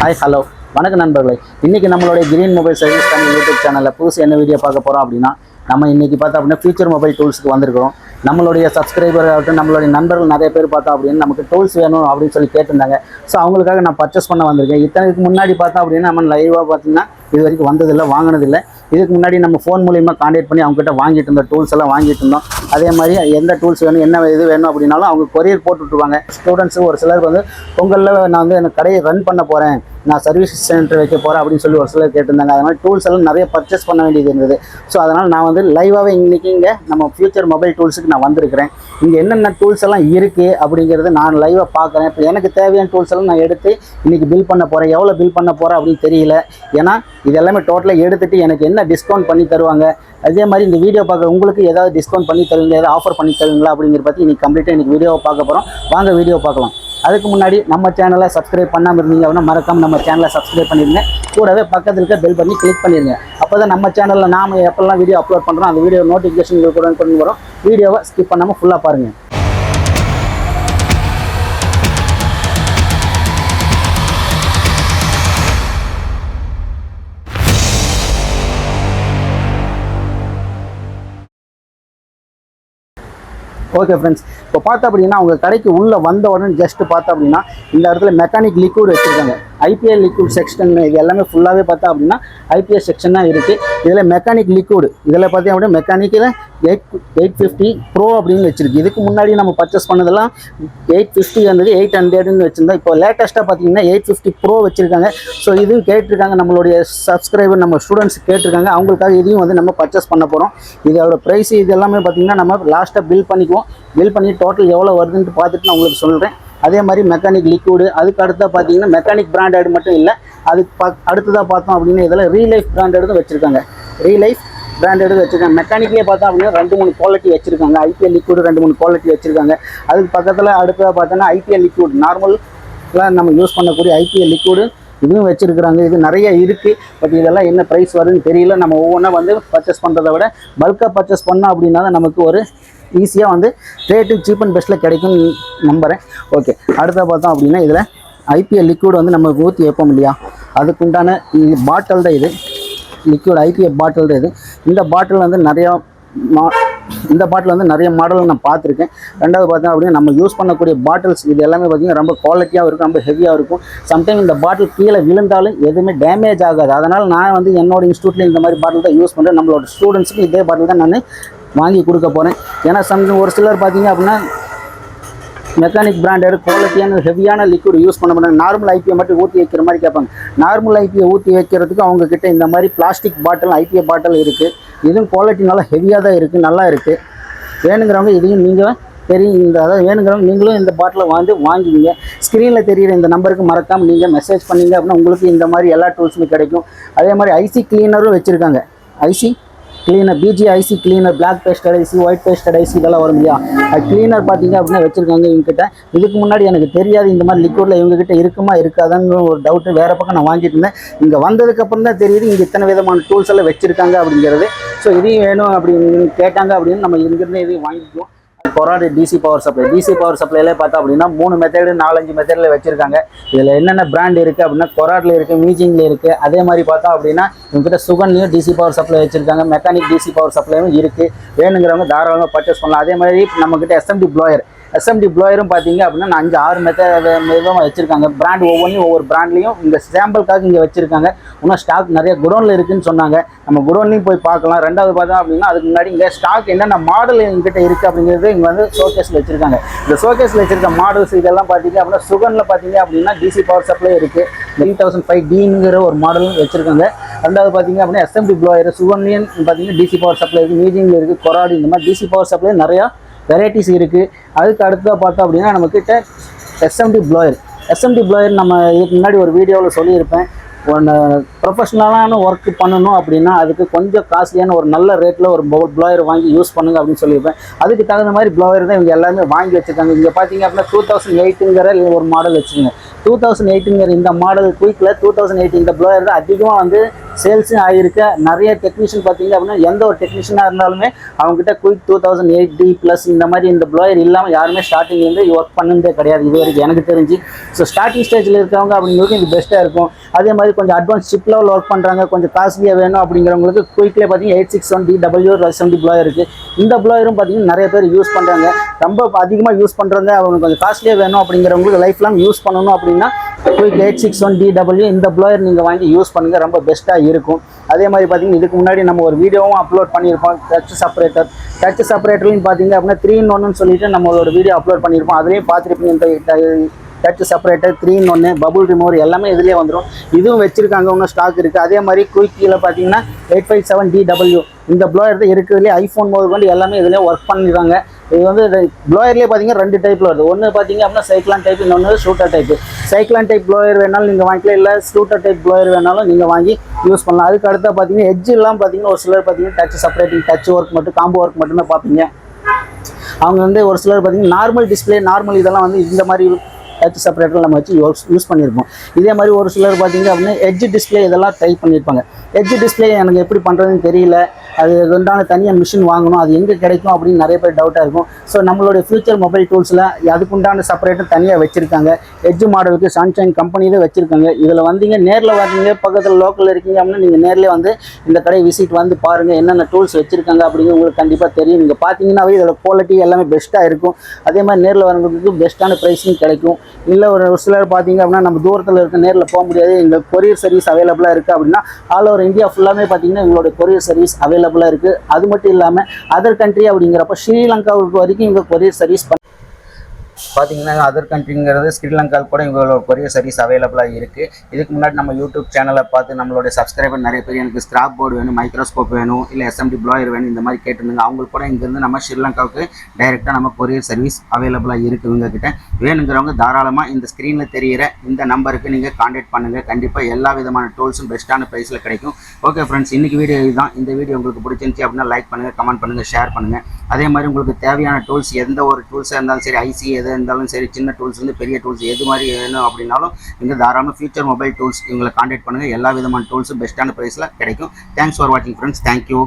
Hi hello வணக்கம் நண்பர்களே. இன்றைக்கி நம்மளுடைய கிரீன் மொபைல் சர்வீஸ் தனி யூடியூப் சேனலில் புதுசு என்ன வீடியோ பார்க்க போகிறோம் அப்படின்னா நம்ம இன்றைக்கி பார்த்தா அப்படின்னா ஃபியூச்சர் மொபைல் டூல்ஸுக்கு வந்திருக்கிறோம். நம்மளுடைய சப்ஸ்கிரைபர் ஆகட்டும் நம்மளுடைய நண்பர்கள் நிறைய பேர் பார்த்தா அப்படின்னு நமக்கு டூல்ஸ் வேணும் அப்படின்னு சொல்லி கேட்டிருந்தாங்க. ஸோ அவங்களுக்காக நான் பர்ச்சேஸ் பண்ண வந்திருக்கேன். இத்தனைக்கு முன்னாடி பார்த்தா அப்படின்னா நம்ம லைவாக பார்த்தீங்கன்னா இது வரைக்கும் வந்ததில்லை வாங்கினதில்லை. இதுக்கு முன்னாடி நம்ம ஃபோன் மூலியமாக காண்டாக்ட் பண்ணி அவங்ககிட்ட வாங்கிட்டு இருந்தோம் டூல்ஸ் எல்லாம் வாங்கிட்டு இருந்தோம். அதே மாதிரி எந்த டூல்ஸ் வேணும் என்ன இது வேணும் அப்படின்னாலும் அவங்க கொரியர் போட்டு விட்ருவாங்க ஸ்டூடெண்ட்ஸும் ஒரு சிலருக்கு வந்து பொங்கலில் நான் வந்து எனக்கு கடையை ரன் பண்ண போகிறேன் நான் சர்வீஸ் சென்டர் வைக்க போகிறேன் அப்படின்னு சொல்லி ஒரு சிலர் கேட்டிருந்தாங்க. அதனால் டூல்ஸ் எல்லாம் நிறைய பர்ச்சேஸ் பண்ண வேண்டியது இருந்தது. ஸோ அதனால் நான் வந்து லைவாகவே இன்றைக்கி இங்கே நம்ம ஃபியூச்சர் மொபைல் டூல்ஸுக்கு நான் வந்திருக்கிறேன். இங்கே என்னென்ன டூல்ஸ் எல்லாம் இருக்குது அப்படிங்கிறது நான் லைவாக பார்க்குறேன். இப்போ எனக்கு தேவையான டூல்ஸ் எல்லாம் நான் எடுத்து இன்றைக்கி பில் பண்ண போகிறேன் எவ்வளோ பில் பண்ண போகிறேன் அப்படின்னு தெரியல. ஏன்னா இது எல்லாமே டோட்டலாக எடுத்துகிட்டு எனக்கு என்ன டிஸ்கவுண்ட் பண்ணி தருவாங்க? அதே மாதிரி இந்த வீடியோ பார்க்குற உங்களுக்கு ஏதாவது டிஸ்கவுண்ட் பண்ணி தருவீங்க ஏதாவது ஆஃபர் பண்ணி தருவீங்களா அப்படிங்கிற பற்றி இன்றைக்கி கம்ப்ளீட்டாக இன்றைக்கி வீடியோவை பார்க்க போகிறோம் வாங்க வீடியோ பார்க்கலாம். அதுக்கு முன்னாடி நம்ம சேனலை சப்ஸ்கிரைப் பண்ணாமல் இருந்தீங்க அப்படின்னா மறக்காம நம்ம சேனலை சப்ஸ்கிரைப் பண்ணிடுங்க கூடவே பக்கத்தில் இருக்க பெல் பண்ணி கிளிக் பண்ணிடுங்க அப்போ தான் நம்ம சேனலில் நாம் எப்போல்லாம் வீடியோ அப்லோட் பண்ணுறோம் அந்த வீடியோ நோட்டிஃபிகேஷன் உங்களுக்கு உடனே கொண்டு வரும். வீடியோவை ஸ்கிப் பண்ணாமல் ஃபுல்லாக பாருங்கள் ஓகே ஃப்ரெண்ட்ஸ் இப்போ பார்த்தா அப்படின்னா அவங்க கடைக்கு உள்ளே வந்த உடனே ஜஸ்ட்டு பார்த்தா அப்படின்னா இந்த இடத்துல மெக்கானிக் லிக்விட் வச்சுருக்காங்க. ஐபிஎல் லிக்விட் செக்ஷன் இது எல்லாமே ஃபுல்லாகவே பார்த்தா அப்படின்னா ஐபிஎஸ் செக்ஷன் தான் இருக்குது இதில் மெக்கானிக் லிக்விட் இதில் பார்த்தீங்க அப்படின்னா மெக்கானிக்கில் எயிட் எயிட் ஃபிஃப்டி ப்ரோ அப்படின்னு வச்சிருக்கு. இதுக்கு முன்னாடி நம்ம பர்ச்சேஸ் பண்ணதெல்லாம் எயிட் ஃபிஃப்டி இருந்தது எயிட் ஹண்ட்ரட்னு வச்சுருந்தோம். இப்போ லேட்டஸ்ட்டாக பார்த்தீங்கன்னா எயிட் ஃபிஃப்டி ப்ரோ வச்சுருக்காங்க. ஸோ இதுவும் கேட்டிருக்காங்க. நம்மளுடைய சப்ஸ்கிரைபர் நம்ம ஸ்டூடெண்ட்ஸ் கேட்டிருக்காங்க. அவங்களுக்காக இதையும் வந்து நம்ம பர்ச்சேஸ் பண்ண போகிறோம் இதோட ப்ரைஸ் இது எல்லாமே பார்த்தீங்கன்னா நம்ம லாஸ்ட்டாக பில் பண்ணிக்குவோம். பில் பண்ணி டோட்டல் எவ்வளோ வருதுன்ட்டு பார்த்துட்டு நான் உங்களுக்கு சொல்கிறேன் அதே மாதிரி மெக்கானிக் லிக்விடு அதுக்கு அடுத்தா பார்த்தீங்கன்னா மெக்கானிக் பிராண்டட் மட்டும் இல்லை அதுக்கு பா அடுத்ததாக பார்த்தோம் அப்படின்னா இதில் ரீலைஃப் பிராண்டடும் வச்சுருக்காங்க. ரீலைஃப் பிராண்டடு வச்சுருக்காங்க. மெக்கானிக்லேயே பார்த்தோம் அப்படின்னா ரெண்டு மூணு குவாலிட்டி வச்சுருக்காங்க. ஐபிஎல் லிக்விடு ரெண்டு மூணு குவாலிட்டி வச்சுருக்காங்க. அதுக்கு பக்கத்தில் அடுத்ததாக பார்த்தோன்னா ஐபிஎல் லிக்விட் நார்மலாக நம்ம யூஸ் பண்ணக்கூடிய ஐபிஎல் லிக்விடு இதுவும் வச்சுருக்குறாங்க. இது நிறைய இருக்குது பட் இதெல்லாம் என்ன ப்ரைஸ் வருதுன்னு தெரியல. நம்ம ஒவ்வொன்றா வந்து பர்ச்சேஸ் பண்ணுறத விட பல்காக பர்ச்சேஸ் பண்ணோம் அப்படின்னா நமக்கு ஒரு ஈஸியாக வந்து ரேட்டு சீப் அண்ட் பெஸ்ட்டில் கிடைக்கும்னு நம்புகிறேன் ஓகே அடுத்த பார்த்தோம் அப்படின்னா இதில் ஐபிஎல் லிக்விட் வந்து நம்ம ஊற்றி வைப்போம் இல்லையா? அதுக்குண்டான பாட்டில் தான் இது. லிக்விட் ஐபிஎல் பாட்டில் தான் இது. இந்த பாட்டில் வந்து நிறையா மா இந்த பாட்டில் வந்து நிறைய மாடல் நான் பார்த்துருக்கேன். ரெண்டாவது பார்த்தோம் அப்படின்னா நம்ம யூஸ் பண்ணக்கூடிய பாட்டில்ஸ் இது எல்லாமே பார்த்தீங்கன்னா ரொம்ப குவாலிட்டியாக இருக்கும் ரொம்ப ஹெவியாக இருக்கும். சம்டைம் இந்த பாட்டில் கீழே விழுந்தாலும் எதுவுமே டேமேஜ் ஆகாது. அதனால் நான் வந்து என்னோட இன்ஸ்டியூட்டில் இந்த மாதிரி பாட்டில் தான் யூஸ் பண்ணுறேன் நம்மளோட ஸ்டூடெண்ட்ஸுக்கு இதே பாட்டில் தான் நான் வாங்கி கொடுக்க போகிறேன் ஏன்னா சம் ஒரு சிலர் பார்த்தீங்க அப்படின்னா மெக்கானிக் பிராண்டட் குவாலிட்டியான ஹெவியான லிக்விட் யூஸ் பண்ண மாட்டாங்க. நார்மல் ஐபியை மட்டும் ஊற்றி வைக்கிற மாதிரி கேட்பாங்க. நார்மல் ஐபியை ஊற்றி வைக்கிறதுக்கு அவங்ககிட்ட இந்த மாதிரி பிளாஸ்டிக் பாட்டில் ஐபிஏ பாட்டில் இருக்குது இதுவும் குவாலிட்டி நல்லா ஹெவியாக தான் இருக்குது நல்லா இருக்குது வேணுங்கிறவங்க இதையும் நீங்கள் தெரியும் இந்த அதாவது வேணுங்கிறவங்க நீங்களும் இந்த பாட்டிலை வந்து வாங்குவீங்க. ஸ்க்ரீனில் தெரியிற இந்த நம்பருக்கு மறக்காமல் நீங்கள் மெசேஜ் பண்ணீங்க அப்படின்னா உங்களுக்கு இந்த மாதிரி எல்லா டூல்ஸுமே கிடைக்கும். அதே மாதிரி ஐசி கிளீனரும் வச்சுருக்காங்க. IC cleaner PG IC cleaner black pasted IC white pasted IC இதெல்லாம் வரும் இல்லையா? அது கிளீனர் பார்த்தீங்க அப்படின்னா வச்சுருக்காங்க இவங்ககிட்ட. இதுக்கு முன்னாடி எனக்கு தெரியாது இந்த மாதிரி லிக்விடில் இவங்ககிட்ட இருக்குமா இருக்காதான்னு ஒரு டவுட்டு வேறு பக்கம் நான் வாங்கிட்டு இருந்தேன். இங்கே வந்ததுக்கப்புறம் தான் தெரியுது இங்கே இத்தனை விதமான டூல்ஸ் எல்லாம் வச்சுருக்காங்க அப்படிங்கிறது. ஸோ இதையும் வேணும் அப்படின்னு கேட்டாங்க அப்படின்னு நம்ம இங்கிருந்து இதையும் வாங்கிக்குவோம். கொராடு DC power supply DC power சப்ளைல பார்த்தா அப்படின்னா மூணு மெத்தடு நாலஞ்சு மெத்தடில் வச்சுருக்காங்க. இதில் என்னென்ன பிராண்ட் இருக்குது அப்படின்னா கொராடில் இருக்குது மீஜிங்கில் இருக்குது அதே மாதிரி பார்த்தா அப்படின்னா இவங்ககிட்ட சுகன்லையும் டிசி பவர் சப்ளை வச்சுருக்காங்க. மெக்கானிக் டிசி பவர் சப்ளையும் இருக்குது வேணுங்கிறவங்க தாராளமாக பர்ச்சேஸ் பண்ணலாம். அதே மாதிரி நம்மக்கிட்ட எஸ்எம்டி ப்ளோயர் எஸ்எம்டி ப்ளோயரும் பார்த்தீங்க அப்படின்னா அஞ்சு ஆறு மெத்தட் விதமாக வச்சுருக்காங்க. பிராண்ட் ஒவ்வொன்றையும் ஒவ்வொரு பிராண்ட்லேயும் இந்த சாம்பிளுக்காக இங்கே வச்சுருக்காங்க. இன்னும் ஸ்டாக் நிறைய குடோனில் இருக்குன்னு சொன்னாங்க. நம்ம குடோன்லையும் போய் பார்க்கலாம். ரெண்டாவது பார்த்தோம் அப்படின்னா அதுக்கு முன்னாடி இங்கே ஸ்டாக் என்னென்ன மாடல் எங்கிட்ட இருக்குது அப்படிங்கிறது இங்கே வந்து ஷோகேஸில் வச்சுருக்காங்க. இந்த ஷோகேஸில் வச்சுருக்க மாடல்ஸ் இதெல்லாம் பார்த்தீங்க அப்படின்னா சுகனில் பார்த்தீங்க அப்படின்னா டிசி பவர் சப்ளை இருக்குது த்ரீ தௌசண்ட் ஃபைவ் டிங்கிற ஒரு மாடலும் வச்சுருக்காங்க. ரெண்டாவது பார்த்தீங்க அப்படின்னா எஸ்எம்டி ப்ளோயர் சுகன்லேயும் பார்த்தீங்கன்னா டிசி பவர் சப்ளை இருக்குது மீஜிங்கில் இருக்குது கொராடி இந்த மாதிரி டிசி பவர் சப்ளை நிறையா வெரைட்டிஸ் இருக்குது அதுக்கு அடுத்ததாக பார்த்தோம் அப்படின்னா நம்மக்கிட்ட எஸ்எம்டி ப்ளோயர் எஸ்எம்டி ப்ளோயர் நம்ம இதுக்கு முன்னாடி ஒரு வீடியோவில் சொல்லியிருப்பேன். ஒன்று ப்ரொஃபஷ்னலான ஒர்க் பண்ணணும் அப்படின்னா அதுக்கு கொஞ்சம் காஸ்ட்லியான ஒரு நல்ல ரேட்டில் ஒரு ப்ளோயர் வாங்கி யூஸ் பண்ணுங்க அப்படின்னு சொல்லியிருப்பேன். அதுக்கு தகுந்த மாதிரி ப்ளோயர் தான் இவங்க எல்லாமே வாங்கி வச்சுருக்காங்க. இங்கே பார்த்தீங்க அப்படின்னா டூ தௌசண்ட் எயிட்டுங்கிற ஒரு மாடல் வச்சுருங்க டூ தௌசண்ட் எயிட்டுங்கிற இந்த மாடல் குயிக்கில் டூ தௌசண்ட் எயிட் இந்த ப்ளோயர் தான் அதிகமாக வந்து சேல்ஸும் ஆகிருக்கு நிறைய டெக்னீஷியன் பார்த்தீங்க அப்படின்னா எந்த ஒரு டெக்னீஷியனாக இருந்தாலுமே அவங்ககிட்ட quick two thousand eight D plus இந்த மாதிரி இந்த ப்ளோயர் இல்லாமல் யாருமே ஸ்டார்டிங்லேருந்து ஒர்க் பண்ணதே கிடையாது. இது வரைக்கும் எனக்கு தெரிஞ்சு. ஸோ ஸ்டார்டிங் ஸ்டேஜில் இருக்கிறவங்க அப்படிங்கிறது இது பெஸ்ட்டாக இருக்கும். அதே மாதிரி கொஞ்சம் அட்வான்ஸ் சிப் லெவல் ஒர்க் பண்ணுறாங்க கொஞ்சம் காஸ்ட்லியாக வேணும் அப்படிங்கிறவங்களுக்கு குயிக்லேயே பார்த்தீங்கன்னா eight six one D W seventy blower இருக்குது இந்த ப்ளோயரும் பார்த்தீங்கன்னா நிறைய பேர் யூஸ் பண்ணுறாங்க ரொம்ப அதிகமாக யூஸ் பண்ணுறவங்க அவங்க கொஞ்சம் காஸ்ட்லியாக வேணும் அப்படிங்கிறவங்களுக்கு லைஃப் லாங் யூஸ் பண்ணணும் அப்படின்னா quick eight six one D W இந்த ப்ளோயர் நீங்கள் வாங்கி யூஸ் பண்ணுங்கள் ரொம்ப பெஸ்ட்டாக இருக்கும். அதே மாதிரி பார்த்தீங்கன்னா இதுக்கு முன்னாடி நம்ம ஒரு வீடியோவும் அப்லோட் பண்ணியிருப்போம். டச் செப்பரேட்டர் டச் செப்பரேட்டர்லையும் பார்த்தீங்க அப்படின்னா த்ரீ இன் ஒன்னு சொல்லிட்டு நம்மளோட வீடியோ அப்லோட் பண்ணியிருப்போம். அதுலேயும் பார்த்துருப்பீங்க இந்த டச் செப்பரேட்டர் த்ரீ இன் ஒன்று பபுள் ரிமூவர் எல்லாமே இதுலேயே வந்துடும் இதுவும் வச்சுருக்காங்க இன்னும் ஸ்டாக் இருக்குது அதே மாதிரி குயிக்கியில் பார்த்தீங்கன்னா eight five seven D W இந்த ப்ளோயர் தான் இருக்கிறதுலே ஐஃபோன் முதல் கொண்டு எல்லாமே இதுலேயே ஒர்க் பண்ணிடுறாங்க. இது வந்து ப்ளோயர்லேயே பார்த்தீங்கன்னா ரெண்டு டைப்பில் வருது. ஒன்று பார்த்தீங்க அப்படின்னா சைக்லான் டைப் இன்னொன்று shooter type cyclone type blower வேணாலும் நீங்கள் வாங்கிக்கலாம். இல்லை ஷூட்டர் டைப் ப்ளோயர் வேணாலும் நீங்கள் வாங்கி யூஸ் பண்ணலாம். அதுக்கு அடுத்தா பார்த்தீங்கன்னா எட்ஜ் எல்லாம் பார்த்தீங்கன்னா ஒரு சிலர் பார்த்தீங்கன்னா டச் செப்பரேட்டிங் டச் ஒர்க் மட்டும் காம்போ ஒர்க் மட்டும் தான் பார்ப்பீங்க. அவங்க வந்து ஒரு சிலர் பார்த்தீங்கன்னா நார்மல் டிஸ்ப்ளே நார்மல் இதெல்லாம் வந்து இந்த மாதிரி டச் செப்பரேட்டர் நம்ம வச்சு யூஸ் யூஸ் பண்ணியிருப்போம் இதே மாதிரி ஒரு சிலர் பார்த்தீங்க அப்படின்னா எட்ஜ் டிஸ்ப்ளே இதெல்லாம் ட்ரை பண்ணியிருப்பாங்க. ஹெட்ஜ் டிஸ்ப்ளே எனக்கு எப்படி பண்ணுறதுன்னு தெரியல. அது உண்டான தனியாக மிஷின் வாங்கணும். அது எங்கே கிடைக்கும் அப்படின்னு நிறைய பேர் டவுட்டாக இருக்கும். ஸோ நம்மளுடைய ஃபியூச்சர் மொபைல் டூல்ஸில் அதுக்குண்டான செப்பரேட்டும் தனியாக வச்சுருக்காங்க. எட்ஜ் மாடலுக்கு சன்ஷைன் கம்பெனியிலே வச்சுருக்காங்க. இதில் வந்தீங்க நேரில் வந்தீங்க பக்கத்தில் லோக்கலில் இருக்கீங்க அப்படின்னா நீங்கள் நேரில் வந்து இந்த கடையை விசிட் வந்து பாருங்கள் என்னென்ன டூல்ஸ் வச்சுருக்காங்க அப்படிங்கிறது உங்களுக்கு கண்டிப்பாக தெரியும். நீங்கள் பார்த்தீங்கன்னாவே இதோட குவாலிட்டி எல்லாமே பெஸ்ட்டாக இருக்கும். அதே மாதிரி நேரில் வரவங்களுக்கு பெஸ்ட்டான ப்ரைஸிங் கிடைக்கும். இல்லை ஒரு சிலர் பார்த்தீங்க அப்படின்னா நம்ம தூரத்தில் இருக்க நேரில் போக முடியாது. எங்கள் கொரியர் சர்வீஸ் அவைலபிளாக இருக்குது அப்படின்னா ஆல் ஓவர் இந்தியா ஃபுல்லாமே பார்த்தீங்கன்னா எங்களுடைய கொரியர் சர்வீஸ் அவைலபிளாக இருக்குது அது மட்டும் இல்லாமல் அதர் கண்ட்ரி அப்படிங்கிறப்ப ஸ்ரீலங்காவுக்கு வரைக்கும் இங்கே கொரியர் சர்வீஸ் பார்த்தீங்கன்னா அதர் கண்ட்ரிங்கிறது ஸ்ரீலங்காவில் கூட இவங்களோட கொரியர் சர்வீஸ் அவைலபிளாக இருக்குது இதுக்கு முன்னாடி நம்ம யூடியூப் சேனலை பார்த்து நம்மளுடைய சப்ஸ்கிரைபர் நிறைய பேர் எனக்கு ஸ்கிராப் போர்டு வேணும் மைக்ரோஸ்கோப் வேணும் இல்லை எஸ்எம்டி ப்ளாயர் வேணும் இந்த மாதிரி கேட்டிருந்தாங்க. அவங்களுக்கு கூட இங்கேருந்து நம்ம ஸ்ரீலங்காவுக்கு டைரெக்டாக நம்ம கொரியர் சர்வீஸ் அவைலபிளாக இருக்குதுங்க கிட்ட. வேணுங்கிறவங்க தாராளமாக இந்த ஸ்க்ரீனில் தெரியிற இந்த நம்பருக்கு நீங்கள் காண்டாக்ட் பண்ணுங்கள் கண்டிப்பாக எல்லா விதமான டூல்ஸும் பெஸ்ட்டான ப்ரைஸில் கிடைக்கும். ஓகே ஃப்ரெண்ட்ஸ் இன்றைக்கி வீடியோ இதுதான். இந்த வீடியோ உங்களுக்கு பிடிச்சிருந்துச்சி அப்படின்னா லைக் பண்ணுங்கள் கமெண்ட் பண்ணுங்கள் ஷேர் பண்ணுங்கள் அதே மாதிரி உங்களுக்கு தேவையான டூல்ஸ் எந்த ஒரு டூல்ஸாக இருந்தாலும் சரி ஐசி எது இருந்தாலும் சரி சின்ன டூல்ஸ்லேருந்து பெரிய டூல்ஸ் எது மாதிரி வேணும் அப்படின்னாலும் இங்கே தாராளமாக ஃபியூச்சர் மொபைல் டூல்ஸ் எங்களை காண்டாக்ட் பண்ணுங்கள் எல்லா விதமான டூல்ஸும் பெஸ்ட்டான ப்ரைஸில் கிடைக்கும். தேங்க்ஸ் ஃபார் வாட்சிங் ஃப்ரெண்ட்ஸ் தேங்க்யூ